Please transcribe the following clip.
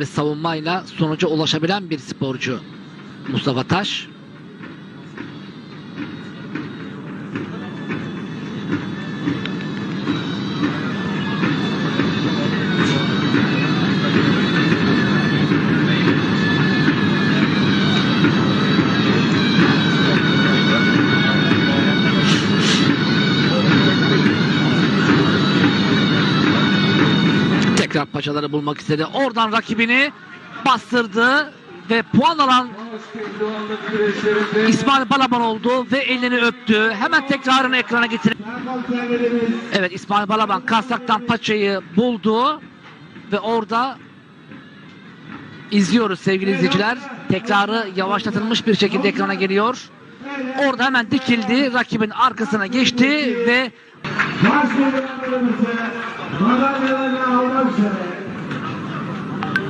ve savunmayla sonuca ulaşabilen bir sporcu. Mustafa Taş. Tekrar paçaları bulmak istedi. Oradan rakibini bastırdı ve puan alan İsmail Balaban oldu ve elini öptü. Hemen tekrarını ekrana getirip Evet İsmail Balaban kastaktan paçayı buldu ve orada izliyoruz sevgili izleyiciler. Tekrarı yavaşlatılmış bir şekilde ekrana geliyor. Orada hemen dikildi, rakibin arkasına geçti ve doing it.